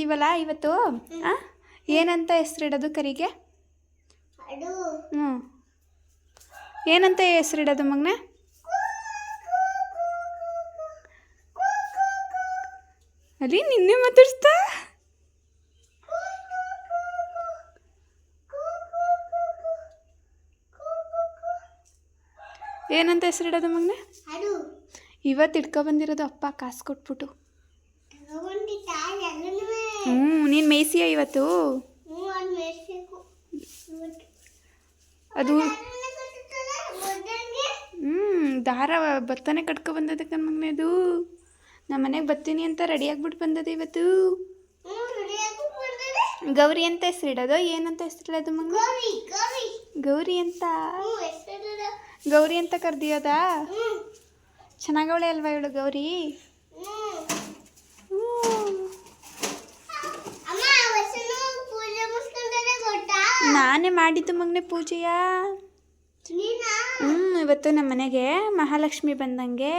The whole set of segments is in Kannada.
ತಂದಿದ್ದೀವಲ್ಲ ಇವತ್ತು? ಏನಂತ ಹೆಸರಿಡೋದು ಕರಿಗೆ? ಹ್ಞೂ. ಏನಂತ ಹೆಸರಿಡೋದು ಮಗನ? ಅಲ್ಲಿ ನಿನ್ನೆ ಮಾತಾಡ್ಸ್ತಾ? ಏನಂತ ಹೆಸರಿಡೋದು ಮಗ್ನೆ? ಇವತ್ತು ಇಟ್ಕೊ ಬಂದಿರೋದು ಅಪ್ಪ ಕಾಸು ಕೊಟ್ಬಿಟ್ಟು ತಗೊಂಡಿದ್ದ ಎಲ್ಲನೂ ಹ್ಞೂ ನೀನು ಮೇಯ್ಸಿಯ ಇವತ್ತು? ಅದು ಹ್ಞೂ ದಾರ ಭತ್ತನೇ ಕಟ್ಕೊ ಬಂದದಕ್ಕೆ ನನ್ನ ಮಗನೇ ಅದು. ನಮ್ಮ ಮನೆಗೆ ಬತ್ತೀನಿ ಅಂತ ರೆಡಿ ಆಗ್ಬಿಟ್ಟು ಬಂದದ ಇವತ್ತು. ಗೌರಿ ಅಂತ ಹೆಸರಿಡೋದು ಏನಂತ ಹೆಸರಿಡೋದು ಮಗ? ಗೌರಿ ಅಂತ ಗೌರಿ ಅಂತ ಕರ್ದಿಯೋದಾ? ಚೆನ್ನಾಗವಳೆ ಅಲ್ವಾ ಇವಳು ಗೌರಿ? ಹ್ಞೂ ಹ್ಞೂ. ಅಮ್ಮ ಹೊಸನು ಪೂಜೆ ಮುಗಿಸ್ಕೊಂಡರೆ ಗೊತ್ತಾ ನಾನೇ ಮಾಡಿದ್ದು ಮಗನೇ ಪೂಜೆಯ. ಹ್ಞೂ ಇವತ್ತು ನಮ್ಮ ಮನೆಗೆ ಮಹಾಲಕ್ಷ್ಮಿ ಬಂದಂಗೆ.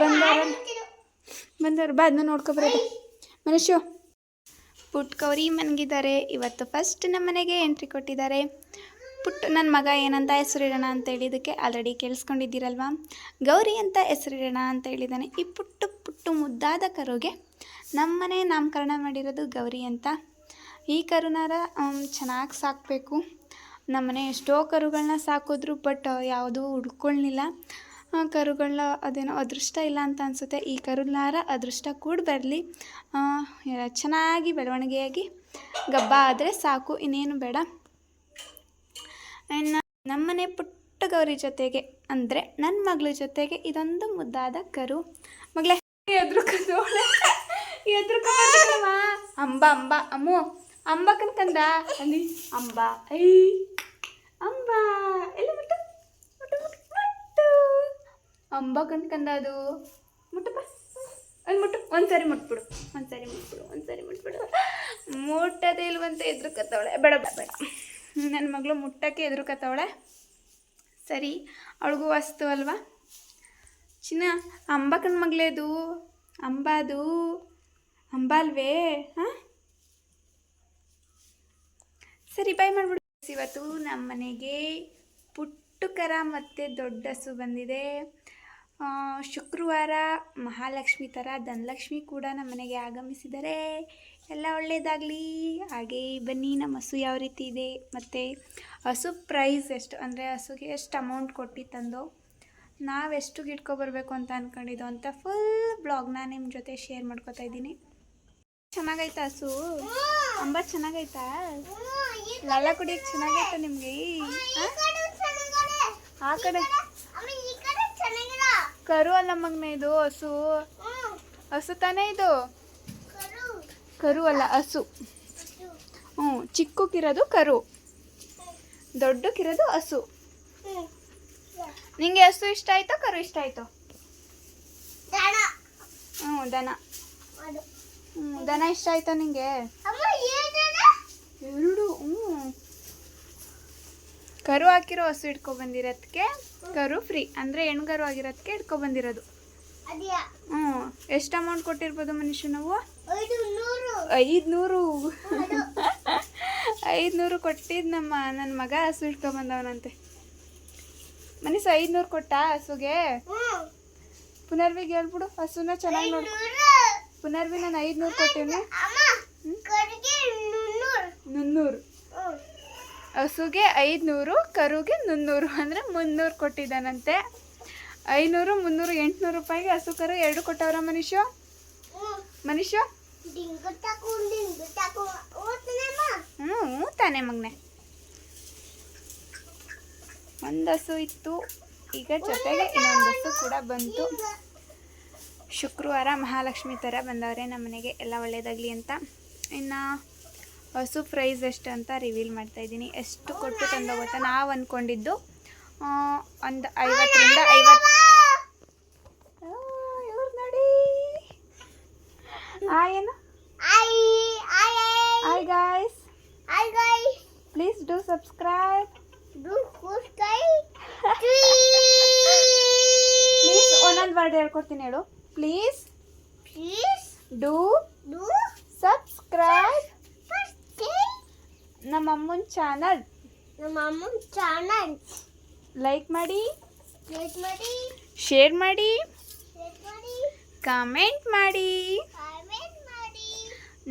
ಬಂದವ್ರ? ಬಂದವರ? ಬಾ, ಅದನ್ನ ನೋಡ್ಕೊಬರೋದು ಮನುಷ್ಯ ಪುಟ್ ಗೌರಿ ಮನ್ಗಿದ್ದಾರೆ. ಇವತ್ತು ಫಸ್ಟ್ ನಮ್ಮ ಮನೆಗೆ ಎಂಟ್ರಿ ಕೊಟ್ಟಿದ್ದಾರೆ. ಪುಟ್ಟು ನನ್ನ ಮಗ ಏನಂತ ಹೆಸರಿಡೋಣ ಅಂತ ಹೇಳಿದಕ್ಕೆ ಆಲ್ರೆಡಿ ಕೇಳಿಸ್ಕೊಂಡಿದ್ದೀರಲ್ವಾ? ಗೌರಿ ಅಂತ ಹೆಸರಿಡೋಣ ಅಂತ ಹೇಳಿದ್ದಾನೆ ಈ ಪುಟ್ಟು ಪುಟ್ಟು ಮುದ್ದಾದ ಕರುಗೆ ನಮ್ಮನೆ ನಾಮಕರಣ ಮಾಡಿರೋದು ಗೌರಿ ಅಂತ. ಈ ಕರುನಾರ ಚೆನ್ನಾಗಿ ಸಾಕಬೇಕು. ನಮ್ಮನೆ ಎಷ್ಟೋ ಕರುಗಳನ್ನ ಸಾಕಿದ್ರು, ಬಟ್ ಯಾವುದೂ ಹುಡ್ಕೊಳ್ಳಿಲ್ಲ ಕರುಗಳನ್ನ ಅದೇನೋ ಅದೃಷ್ಟ ಇಲ್ಲ ಅಂತ ಅನಿಸುತ್ತೆ. ಈ ಕರುನಾರ ಅದೃಷ್ಟ ಕೂಡ ಬರಲಿ. ಚೆನ್ನಾಗಿ ಬೆಳವಣಿಗೆಯಾಗಿ ಗಬ್ಬ ಆದರೆ ಸಾಕು, ಇನ್ನೇನು ಬೇಡ. ಆ್ಯಂಡ್ ನಮ್ಮನೆ ಪುಟ್ಟ ಗೌರಿ ಜೊತೆಗೆ ಅಂದರೆ ನನ್ನ ಮಗಳ ಜೊತೆಗೆ ಇದೊಂದು ಮುದ್ದಾದ ಕರು. ಮಗಳೇ ಎದುರು ಎದುರು ಅಂಬ ಅಂಬ, ಅಮ್ಮು. ಅಂಬ ಕನ್ಕಂದ ಅಲ್ಲಿ ಅಂಬಾ. ಐ, ಅಂಬಾ. ಎಲ್ಲ ಮುಟ್ಟು? ಮುಟ್ಟು ಮುಟ್ಟು ಮುಟ್ಟು. ಅಂಬ ಕನ್ಕಂದ ಅದು ಮುಟ್ಟಪ್ಪ ಅಲ್ಲಿ ಮುಟ್ಟು. ಒಂದ್ಸರಿ ಮುಟ್ಬಿಡು. ಒಂದ್ಸರಿ ಮುಟ್ಬಿಡು ಒಂದ್ಸರಿ ಮುಟ್ಬಿಡು. ಮುಟ್ಟದೇ ಇಲ್ವಂತ ಎದ್ರುಕತ್ತವಳೆ. ಬೇಡ ಬೇಡ. ನನ್ನ ಮಗಳು ಮುಟ್ಟಕ್ಕೆ ಎದುರುಕತ್ತವಳೆ. ಸರಿ, ಅವಳಿಗೂ ವಸ್ತು ಅಲ್ವಾ? ಚಿನ್ನ, ಅಂಬಕನ ಮಗಳೇದು? ಅಂಬಾದು? ಅಂಬಾಲ್ವೇ? ಹಾಂ? ಸರಿ ಬಾಯ್ ಮಾಡಿಬಿಡು. ಇವತ್ತು ನಮ್ಮ ಮನೆಗೆ ಪುಟ್ಟು ಕರ ಮತ್ತು ದೊಡ್ಡ ಹಸು ಬಂದಿದೆ. ಶುಕ್ರವಾರ ಮಹಾಲಕ್ಷ್ಮಿ ಥರ ಧನಲಕ್ಷ್ಮಿ ಕೂಡ ನಮ್ಮ ಮನೆಗೆ ಆಗಮಿಸಿದರೆ ಎಲ್ಲ ಒಳ್ಳೆಯದಾಗಲಿ ಹಾಗೆ ಬನ್ನಿ ನಮ್ಮ ಹಸು ಯಾವ ರೀತಿ ಇದೆ, ಮತ್ತು ಹಸು ಪ್ರೈಸ್ ಎಷ್ಟು, ಅಂದರೆ ಹಸುಗೆ ಎಷ್ಟು ಅಮೌಂಟ್ ಕೊಟ್ಟು ತಂದು ನಾವೆಷ್ಟು ಗಿಟ್ಕೊಬರ್ಬೇಕು ಅಂತ ಅಂದ್ಕೊಂಡಿದ್ದು ಅಂತ ಫುಲ್ ಬ್ಲಾಗ್ನ ನಿಮ್ಮ ಜೊತೆ ಶೇರ್ ಮಾಡ್ಕೊತಾ ಇದ್ದೀನಿ. ಚೆನ್ನಾಗೈತಾ ಹಸು? ಅಂಬ ಚೆನ್ನಾಗೈತಾ? ಲಲ್ಲ ಕುಡಿಯಕ್ಕೆ ಚೆನ್ನಾಗೈತ ನಿಮಗೆ? ಆ ಕಡೆ ಕರು ಅಲ್ಲ ಮಗ್ನ ಇದು, ಹಸು. ಹಸು ತಾನೇ ಇದು? ಕರು ಅಲ್ಲ, ಹಸು. ಹ್ಞೂ, ಚಿಕ್ಕಕ್ಕಿರೋದು ಕರು. ದೊಡ್ಡಕ್ಕಿರೋದು ಹಸು. ನಿಂಗೆ ಹಸು ಇಷ್ಟ ಆಯ್ತೋ, ಕರು ಇಷ್ಟ ಆಯ್ತೋ? ಹ್ಞೂ, ದನ. ದನ ಇಷ್ಟ ಆಯ್ತಾ ನಿಂಗೆ? ಎರಡು ಹ್ಞೂ ಕರು ಹಾಕಿರೋ ಹಸು ಇಟ್ಕೊ ಬಂದಿರೋದಕ್ಕೆ ಕರು ಫ್ರೀ ಅಂದರೆ ಹೆಣ್ಗರು ಆಗಿರೋದಕ್ಕೆ ಇಟ್ಕೊ ಬಂದಿರೋದು. ಹ್ಞೂ ಎಷ್ಟು ಅಮೌಂಟ್ ಕೊಟ್ಟಿರ್ಬೋದು ಮನುಷ್ಯ ನಾವು? ಐದು ನೂರು. ಐದುನೂರು ಐದುನೂರು ಕೊಟ್ಟಿದ್ದು ನಮ್ಮ ನನ್ನ ಮಗ ಹಸು ಇಟ್ಕೊ ಬಂದವನಂತೆ. ಮನೀಷ್ ಐದುನೂರು ಕೊಟ್ಟ ಹಸುಗೆ? ಪುನರ್ವಿಗೆ ಹೇಳ್ಬಿಡು. ಹಸುನ ಚೆನ್ನಾಗಿ ನೋಡು. ನೂರು ಪುನರ್ವಿ ನಾನು ಐದುನೂರು ಕಡೆಗೆ ಮುನ್ನೂರು. ಹಸುಗೆ ಐದುನೂರು ಕರುಗೆ ಮುನ್ನೂರು. ಅಂದರೆ ಮುನ್ನೂರು ಕೊಟ್ಟಿದ್ದಾನಂತೆ. ಐನೂರು ಮುನ್ನೂರು ಎಂಟುನೂರು ರೂಪಾಯಿಗೆ ಹಸು ಕರು ಎರಡು ಕೊಟ್ಟವ್ರ ಮನುಷ್ಯ? ಮನುಷ್ಯ? ಹ್ಞೂ ತಾನೇ ಮಗನೆ. ಒಂದು ಹಸು ಇತ್ತು. ಈಗ ಜೊತೆಗೆ ಇನ್ನೊಂದು ಹಸು ಕೂಡ ಬಂತು. ಶುಕ್ರವಾರ ಮಹಾಲಕ್ಷ್ಮಿ ಥರ ಬಂದವರೇ, ನಮ್ಮ ಮನೆಗೆ ಎಲ್ಲ ಒಳ್ಳೆಯದಾಗಲಿ ಅಂತ. ಇನ್ನು ಹಸು ಪ್ರೈಸ್ ಎಷ್ಟು ಅಂತ ರಿವೀಲ್ ಮಾಡ್ತಾ ಇದ್ದೀನಿ. ಎಷ್ಟು ಕೊಟ್ಟು ತಂದೋ ಗೊತ್ತಾ ನಾವು ಅಂದ್ಕೊಂಡಿದ್ದು ಒಂದು ಐವತ್ತರಿಂದ ಐವತ್ತು ನೋಡಿ. ಏನು? Guys I guy please do subscribe please ಒಂದೊಂದು ವರ್ಡ್ ಹೇಳ್ಕೊಡ್ತೀನಿ ಹೇಳು. Please please do do subscribe ನಮ್ಮ ಅಮ್ಮನ ಚಾನಲ್ ನಮ್ಮ ಅಮ್ಮನ ಚಾನಲ್ ಲೈಕ್ ಮಾಡಿ ಲೈಕ್ ಮಾಡಿ ಶೇರ್ ಮಾಡಿ ಕಾಮೆಂಟ್ ಮಾಡಿ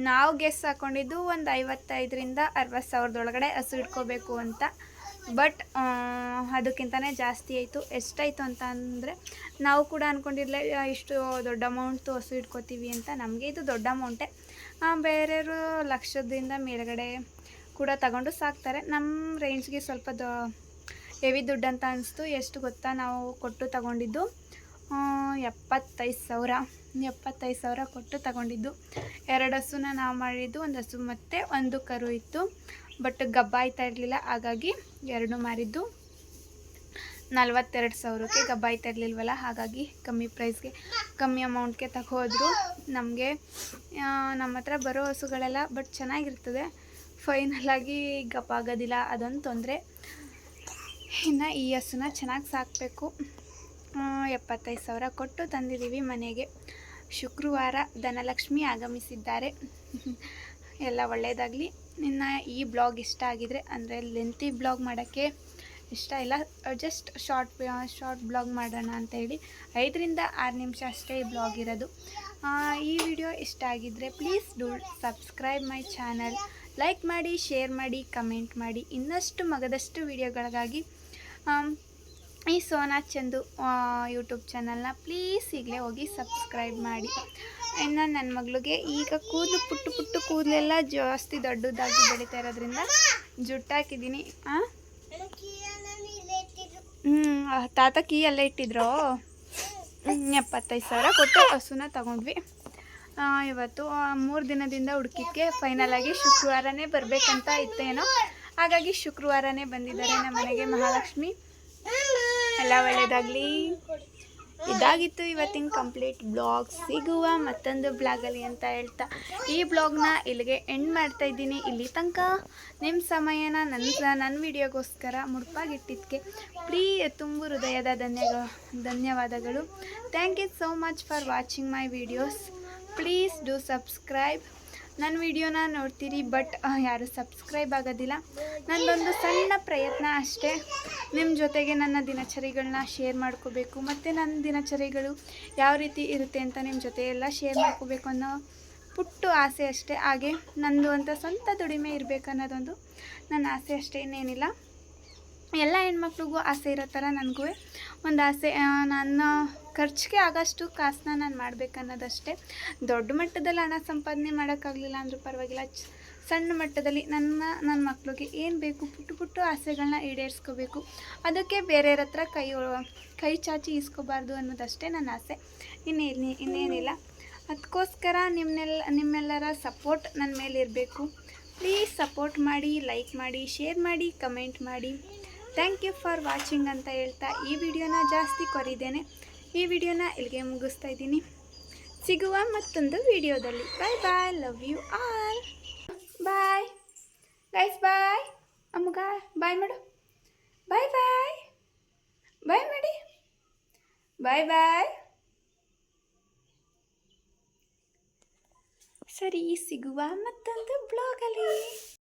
ನಾವು ಗೆಸ್ ಹಾಕೊಂಡಿದ್ದು ಒಂದು ಐವತ್ತೈದರಿಂದ ಅರವತ್ತು ಸಾವಿರದೊಳಗಡೆ ಹಸು ಇಟ್ಕೋಬೇಕು ಅಂತ. ಬಟ್ ಅದಕ್ಕಿಂತನೇ ಜಾಸ್ತಿ ಆಯಿತು. ಎಷ್ಟಾಯಿತು ಅಂತ ಅಂದರೆ, ನಾವು ಕೂಡ ಅಂದ್ಕೊಂಡಿರಲಿಲ್ಲ ಇಷ್ಟು ದೊಡ್ಡ ಅಮೌಂಟು ಹಸು ಇಟ್ಕೋತೀವಿ ಅಂತ. ನಮಗೆ ಇದು ದೊಡ್ಡ ಅಮೌಂಟೇ ಬೇರೆಯವರು ಲಕ್ಷದಿಂದ ಮೇಲುಗಡೆ ಕೂಡ ತಗೊಂಡು ಸಾಕ್ತಾರೆ. ನಮ್ಮ ರೇಂಜ್ಗೆ ಸ್ವಲ್ಪ ದ ಹೆವಿ ದುಡ್ಡು ಅಂತ ಅನಿಸ್ತು. ಎಷ್ಟು ಗೊತ್ತಾ? ನಾವು ಕೊಟ್ಟು ತಗೊಂಡಿದ್ದು ಎಪ್ಪತ್ತೈದು ಸಾವಿರ. ಎಪ್ಪತ್ತೈದು ಸಾವಿರ ಕೊಟ್ಟು ತಗೊಂಡಿದ್ದು. ಎರಡು ಹಸುನ ನಾವು ಮಾಡಿದ್ದು, ಒಂದು ಹಸು ಮತ್ತು ಒಂದು ಕರು ಇತ್ತು. ಬಟ್ ಗಬ್ಬ ಆಯ್ತಾ ಇರಲಿಲ್ಲ, ಹಾಗಾಗಿ ಎರಡು ಮಾರಿದ್ದು. ನಲ್ವತ್ತೆರಡು ಸಾವಿರಕ್ಕೆ ಗಬ್ಬ ಆಯ್ತಾ ಇರಲಿಲ್ವಲ್ಲ, ಹಾಗಾಗಿ ಕಮ್ಮಿ ಪ್ರೈಸ್ಗೆ ಕಮ್ಮಿ ಅಮೌಂಟ್ಗೆ ತಗೋದ್ರು ನಮಗೆ ನಮ್ಮ ಹತ್ರ ಬರೋ ಹಸುಗಳೆಲ್ಲ ಬಟ್ ಚೆನ್ನಾಗಿರ್ತದೆ. ಫೈನಲಾಗಿ ಗಪ್ಪ ಆಗೋದಿಲ್ಲ, ಅದೊಂದು ತೊಂದರೆ. ಇನ್ನು ಈ ಹಸುನ ಚೆನ್ನಾಗಿ ಸಾಕಬೇಕು. ಎಪ್ಪತ್ತೈದು ಸಾವಿರ ಕೊಟ್ಟು ತಂದಿದ್ದೀವಿ ಮನೆಗೆ. ಶುಕ್ರವಾರ ಧನಲಕ್ಷ್ಮಿ ಆಗಮಿಸಿದ್ದಾರೆ. ಎಲ್ಲ ಒಳ್ಳೆಯದಾಗಲಿ ನಿನ್ನ ಈ ಬ್ಲಾಗ್ ಇಷ್ಟ ಆಗಿದರೆ, ಅಂದರೆ ಲೆಂತಿ ಬ್ಲಾಗ್ ಮಾಡೋಕ್ಕೆ ಇಷ್ಟ ಇಲ್ಲ. ಜಸ್ಟ್ ಶಾರ್ಟ್ ಶಾರ್ಟ್ ಬ್ಲಾಗ್ ಮಾಡೋಣ ಅಂತ ಹೇಳಿ. ಐದರಿಂದ ಆರು ನಿಮಿಷ ಅಷ್ಟೇ ಈ ಬ್ಲಾಗ್ ಇರೋದು. ಈ ವಿಡಿಯೋ ಇಷ್ಟ ಆಗಿದ್ದರೆ please do subscribe my channel like ಮಾಡಿ ಶೇರ್ ಮಾಡಿ ಕಮೆಂಟ್ ಮಾಡಿ. ಇನ್ನಷ್ಟು ಮಗದಷ್ಟು ವಿಡಿಯೋಗಳಿಗಾಗಿ ಈ ಸೋನಾ ಚಂದು ಯೂಟ್ಯೂಬ್ ಚಾನಲ್ನ ಪ್ಲೀಸ್ ಈಗಲೇ ಹೋಗಿ ಸಬ್ಸ್ಕ್ರೈಬ್ ಮಾಡಿ. ಇನ್ನು ನನ್ನ ಮಗಳಿಗೆ ಈಗ ಕೂದಲು ಪುಟ್ಟು ಪುಟ್ಟು ಕೂದಲೆಲ್ಲ ಜಾಸ್ತಿ ದೊಡ್ಡದಾಗಿ ಬೆಳೀತಾ ಇರೋದ್ರಿಂದ ಜುಟ್ಟಾಕಿದ್ದೀನಿ ಹಾಂ ಹ್ಞೂ ತಾತ ಕೀ ಎಲ್ಲ ಇಟ್ಟಿದ್ರು? ಎಪ್ಪತ್ತೈದು ಸಾವಿರ ಕೊಟ್ಟು ಹಸುನ ತಗೊಂಡ್ವಿ. ಇವತ್ತು ಮೂರು ದಿನದಿಂದ ಹುಡುಕಿದ್ಕೆ ಫೈನಲ್ ಆಗಿ ಶುಕ್ರವಾರನೇ ಬರಬೇಕಂತ ಇತ್ತೇನೋ. ಹಾಗಾಗಿ ಶುಕ್ರವಾರನೇ ಬಂದಿದ್ದಾರೆ ನಮ್ಮ ಮನೆಗೆ ಮಹಾಲಕ್ಷ್ಮಿ. ಎಲ್ಲ ಒಳ್ಳೆಯದಾಗಲಿ ಇದಾಗಿತ್ತು ಇವತ್ತಿನ ಕಂಪ್ಲೀಟ್ ಬ್ಲಾಗ್. ಸಿಗುವ ಮತ್ತೊಂದು ಬ್ಲಾಗಲ್ಲಿ ಅಂತ ಹೇಳ್ತಾ. ಈ ಬ್ಲಾಗ್ನ ಇಲ್ಲಿಗೆ ಎಂಡ್ ಮಾಡ್ತಾ ಇದ್ದೀನಿ. ಇಲ್ಲಿ ತನಕ ನಿಮ್ಮ ಸಮಯನ ನನ್ನ ನನ್ನ ವಿಡಿಯೋಗೋಸ್ಕರ ಮುಡುಪಾಗಿಟ್ಟಿದ್ದಕ್ಕೆ ಪ್ರೀ ತುಂಬು ಹೃದಯದ ಧನ್ಯ ಧನ್ಯವಾದಗಳು. Thank you so much for watching my videos please do subscribe ನನ್ನ ವಿಡಿಯೋನ ನೋಡ್ತೀರಿ, ಬಟ್ ಯಾರು ಸಬ್ಸ್ಕ್ರೈಬ್ ಆಗೋದಿಲ್ಲ. ನನ್ನದೊಂದು ಸಣ್ಣ ಪ್ರಯತ್ನ ಅಷ್ಟೇ. ನಿಮ್ಮ ಜೊತೆಗೆ ನನ್ನ ದಿನಚರಿಗಳನ್ನ ಶೇರ್ ಮಾಡ್ಕೋಬೇಕು, ಮತ್ತು ನನ್ನ ದಿನಚರಿಗಳು ಯಾವ ರೀತಿ ಇರುತ್ತೆ ಅಂತ ನಿಮ್ಮ ಜೊತೆ ಎಲ್ಲ ಶೇರ್ ಮಾಡ್ಕೋಬೇಕು ಅನ್ನೋ ಪುಟ್ಟು ಆಸೆ ಅಷ್ಟೇ. ಹಾಗೆ ನಂದು ಅಂತ ಸ್ವಂತ ದುಡಿಮೆ ಇರಬೇಕು ಅನ್ನೋದೊಂದು ನನ್ನ ಆಸೆ ಅಷ್ಟೇ, ಇನ್ನೇನಿಲ್ಲ. ಎಲ್ಲ ಹೆಣ್ಮಕ್ಳಿಗೂ ಆಸೆ ಇರೋ ಥರ ನನಗೂ ಒಂದು ಆಸೆ ನನ್ನ ಖರ್ಚಿಗೆ ಆಗೋಷ್ಟು ಕಾಸನ್ನ ನಾನು ಮಾಡಬೇಕನ್ನೋದಷ್ಟೇ. ದೊಡ್ಡ ಮಟ್ಟದಲ್ಲಿ ಹಣ ಸಂಪಾದನೆ ಮಾಡೋಕ್ಕಾಗಲಿಲ್ಲ ಅಂದರೂ ಪರವಾಗಿಲ್ಲ. ಸಣ್ಣ ಮಟ್ಟದಲ್ಲಿ ನನ್ನ ನನ್ನ ಮಕ್ಕಳಿಗೆ ಏನು ಬೇಕು ಪುಟ್ಟು ಪುಟ್ಟು ಆಸೆಗಳನ್ನ ಈಡೇರಿಸ್ಕೋಬೇಕು. ಅದಕ್ಕೆ ಬೇರೆಯವ್ರ ಹತ್ರ ಕೈ ಕೈ ಚಾಚಿ ಇಸ್ಕೋಬಾರ್ದು ಅನ್ನೋದಷ್ಟೇ ನನ್ನ ಆಸೆ. ಇನ್ನೇನು ಇನ್ನೇನಿಲ್ಲ. ಅದಕ್ಕೋಸ್ಕರ ನಿಮ್ಮನ್ನೆಲ್ಲ ನಿಮ್ಮೆಲ್ಲರ ಸಪೋರ್ಟ್ ನನ್ನ ಮೇಲೆ ಇರಬೇಕು ಪ್ಲೀಸ್ ಸಪೋರ್ಟ್ ಮಾಡಿ, ಲೈಕ್ ಮಾಡಿ, ಶೇರ್ ಮಾಡಿ, ಕಮೆಂಟ್ ಮಾಡಿ. ಥ್ಯಾಂಕ್ ಯು ಫಾರ್ ವಾಚಿಂಗ್ ಅಂತ ಹೇಳ್ತಾ ಈ ವಿಡಿಯೋನ ಜಾಸ್ತಿ ಕೊರಿದ್ದೇನೆ. ಈ ವಿಡಿಯೋನ ಇಲ್ಲಿಗೆ ಮುಗಿಸ್ತಾ ಇದ್ದೀನಿ. ಸಿಗುವ ಮತ್ತೊಂದು ವಿಡಿಯೋದಲ್ಲಿ. Bye bye love you all bye guys bye ಅಮ್ಮಗ ಬಾಯ್ ಮಾಡು. ಬಾಯ್ ಬಾಯ್ ಬಾಯ್ ಮಾಡಿ. ಬಾಯ್ ಬಾಯ್ ಸರಿ, ಸಿಗುವ ಮತ್ತೊಂದು ಬ್ಲಾಗಲ್ಲಿ